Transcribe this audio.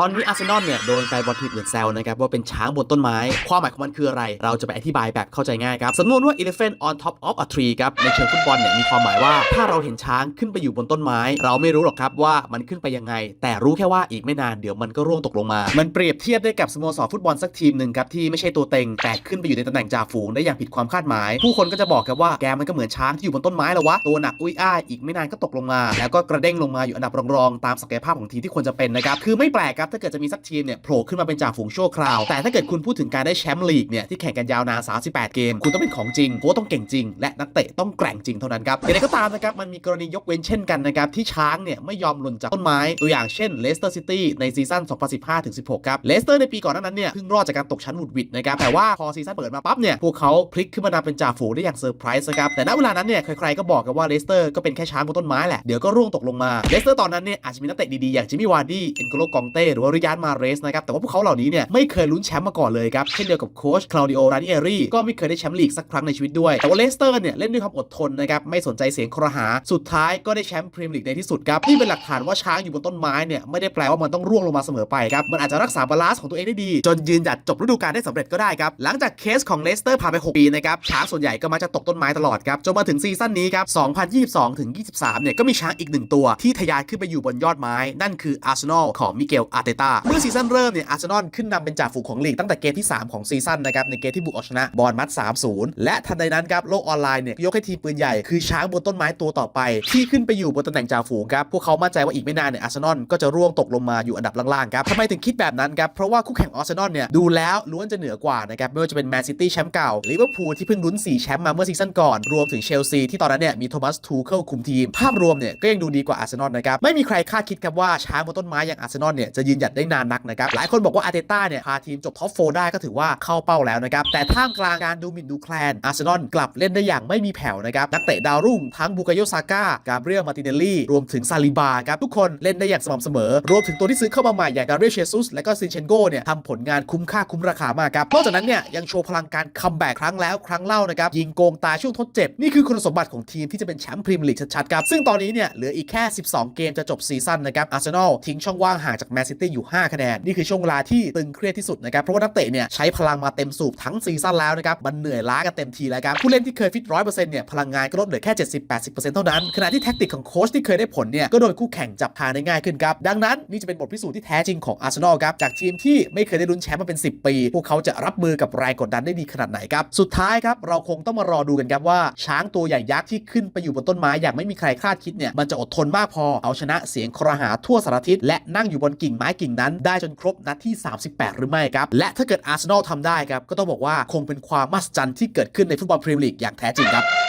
ตอนนี้อาร์เซนอลเนี่ยโดนแฟนบอลทีมอื่นแซวนะครับว่าเป็นช้างบนต้นไม้ ความหมายของมันคืออะไร เราจะไปอธิบายแบบเข้าใจง่ายครับสำนวนว่า elephant on top of a tree ครับในเชิงฟุตบอลเนี่ยมีความหมายว่า ถ้าเราเห็นช้างขึ้นไปอยู่บนต้นไม้ เราไม่รู้หรอกครับว่ามันขึ้นไปยังไง แต่รู้แค่ว่าอีกไม่นานเดี๋ยวมันก็ร่วงตกลงมา มันเปรียบเทียบได้กับสโมสรฟุตบอลสักทีมหนึ่งครับที่ไม่ใช่ตัวเต็งแต่ขึ้นไปอยู่ในตำแหน่งจ่าฝูงได้อย่างผิดความคาดหมาย ผู้คนก็จะบอกครับว่าแกมันก็เหมือนช้างที่อยู่บนต้นไม้แล้ววะตัวหนักอุ้ยอ้ายอีกไม่นานก็ตกลงมา แล้วก็กระเด้งลงมาอยู่อันดับรองๆตามศักยภาพของทีมที่ควรจะเป็นนะครับคือไม่แปลกครับับถ้าเกิดจะมีสักทีมเนี่ยโผล่ขึ้นมาเป็นจ่าฝูงชั่วคราว แต่ถ้าเกิดคุณพูดถึงการได้แชมป์ลีกเนี่ยที่แข่งกันยาวนาน 38 เกม คุณต้องเป็นของจริงโค้ชต้องเก่งจริง และนักเตะต้องแกร่งจริงเท่านั้นครับอย่างไรก็ตามนะครับมันมีกรณียกเว้นเช่นกันนะครับที่ช้างเนี่ยไม่ยอมหล่นจากต้นไม้ตัวอย่างเช่นเลสเตอร์ซิตี้ในซีซั่น 2015-16 ครับเลสเตอร์ในปีก่อนนั้นเนี่ยเพิ่งรอดจากการตกชั้นหวุดหวิดนะครับแต่ว่าพอซีซั่นเปิดมาปั๊บเนี่ยพวกเขาพลิกขึ้นมานำเป็นจ่าฝูงได้อย่างเซอร์ไพรส์ครับแต่ณเวลานั้นเนี่ยใครๆก็บอกกันว่าเลสเตอร์ก็เป็นแค่ช้างบนต้นไม้แหละเดี๋ยวก็ร่วงตกลงมาเลสเตอร์ตอนนั้นเนี่ยอาจจะมีนักเตะดีๆอย่างจิมมี่วาร์ดี้เอ็นโกโลกองเต้หรือว่าริยานมาเรสนะครับแต่ว่าพวกเขาเหล่านี้เนี่ยไม่เคยลุ้นแชมป์มาก่อนเลยครับเช่นเดียวกับโค้ชคลาวดิโอรานิเอรีก็ไม่เคยได้แชมป์ลีกสักครั้งในชีวิตด้วย แต่ว่าเลสเตอร์เนี่ยเล่นด้วยความอดทนนะครับไม่สนใจเสียงครหาสุดท้ายก็ได้แชมป์พรีเมียร์ลีกในที่สุดครับนี่เป็นหลักฐานว่าช้างอยู่บนต้นไม้เนี่ยไม่ได้แปลว่ามันต้องร่วงลงมาเสมอไปครับมันอาจจะรักษาบาลานซ์ของตัวเองได้ดี จนยืนหยัดจบฤดูกาลได้สำเร็จก็ได้ครับหลังจากเคสของเลสเตอร์ผ่านไป 6 ปีนะครับช้างส่วนใหญ่ก็มักจะตกต้นไม้ตลอดครับจนมาถึงซีซั่นนี้ครับ2022ถึง23เนี่ยก็มีช้างอีกหนึ่งตัวที่ทะยานขึ้นไปอยู่บนยอดไม้ นั่นคืออาร์เซนอลของมิเกลอาร์เตตาเมื่อซีซั่นเริ่มเนี่ยอาร์เซนอลขึ้นนำเป็นจ่าฝูงของลีกตั้งแต่เกมที่ 3 ของซีซั่นนะครับในเกมที่บุกเอาชนะบอลมัด 3-0 และทันใดนั้นครับโลกออนไลน์เนี่ยยกให้ทีมปืนใหญ่คือช้างบนต้นไม้ตัวต่อไป ที่ขึ้นไปอยู่บนตำแหน่งจ่าฝูงครับพวกเขามั่นใจว่าอีกไม่นานเนี่ยอาร์เซนอลก็จะร่วงตกลงมาอยู่อันดับล่างๆครับทำไมถึงคิดแบบนั้นครับเพราะว่าคู่แข่งอาร์เซนอลเนี่ยดูแล้วล้วนจะเหนือกว่านะครับไม่ว่าจะเป็นแมนซิตี้แชมป์เก่าลิเวอร์พูลที่เพิ่งลุ้น4แชมป์มาเมื่อซีซั่นก่อนรวมถึงเชลซีที่ตอนนั้นเนี่ยมีโทมัสทูเคิลคุมทีมภาพรวมเนี่ยก็ยังดูดีกว่าอาร์เซนอลนะครับไม่มีใครคาดคิดครับว่าช้างบนต้นไม้อย่างอาร์เซนอลเนี่ยจะยืนหยัดได้นานนักนะครับหลายคนบอกว่าอาร์เตต้าเนี่ยพาทีมจบท็อปโฟได้ก็ถือว่าเข้าเป้าแล้วนะครับแต่ท่ามกลางการดูหมิ่นดูแคลนอาร์เซนอลกลับเล่นได้อย่างไม่มีแผ่วนะครับนักเตะดาวรุ่งทั้งบูกายโยซาก้ากาเบรียลมาติเนลลี่รวมถึงซาลิบาครับทุกคนเล่นได้อย่างสม่ำเสมอ รวมถึงตัวที่ซื้อเข้ามาใหม่อย่างกาเบรียลเชซุสและก็ซินเชนโกเนี่ยทำผลงานคุ้มค่าคุ้มราคามากครับนอกจากนั้นเนี่ยยังโชว์พลังการคัมแบ็กครั้งแล้วครั้งเล่านะครับยิงโกงตายช่วงทดเจ็บนี่คือคุณสมบัติของทีมที่จะเป็นแชมป์พรีเมียร์ลีกชัดๆครับซึ่งตอนนี้เนี่ยเหลืออีกแค่ 12 เกมจะจบซีซั่นนะครับอาร์เซนอลทิ้งช่องว่างห่างจากแมนซิตอยู่ 5 คะแนน นี่คือช่วงเวลาที่ตึงเครียดที่สุดนะครับ เพราะว่านักเตะเนี่ยใช้พลังมาเต็มสูบทั้งซีซั่นแล้วนะครับ มันเหนื่อยล้ากันเต็มทีแล้วครับ ผู้เล่นที่เคยฟิตร้อยเปอร์เซ็นต์เนี่ยพลังงานก็ลดเหลือแค่ 70-80%เท่านั้น ขณะที่แท็กติกของโค้ชที่เคยได้ผลเนี่ยก็โดนคู่แข่งจับทางได้ง่ายขึ้นครับ ดังนั้นนี่จะเป็นบทพิสูจน์ที่แท้จริงของอาร์เซนอลครับ จากทีมที่ไม่เคยได้ลุ้นแชมป์มาเป็น 10 ปี พวกเขาจะรับมือกับแรงกดดันได้ดีขนาดไหนครับ สุดท้ายครับเราคงต้องมารอดูกันครับว่าช้างตัวใหญ่ยักษ์ที่ขึ้นไปอยู่บนต้นไม้อย่างไม่มีใครคาดคิดเนี่ยมันจะอดทนมากพอเอาชนะเสียงครหาทั่วสารทิศและนั่งอยู่บนกิ่งไม้กิ่งนั้นได้จนครบนัดที่ 38 หรือไม่ครับ และถ้าเกิดอาร์เซนอลทำได้ครับ ก็ต้องบอกว่าคงเป็นความมหัศจรรย์ที่เกิดขึ้นในฟุตบอลพรีเมียร์ลีกอย่างแท้จริงครับ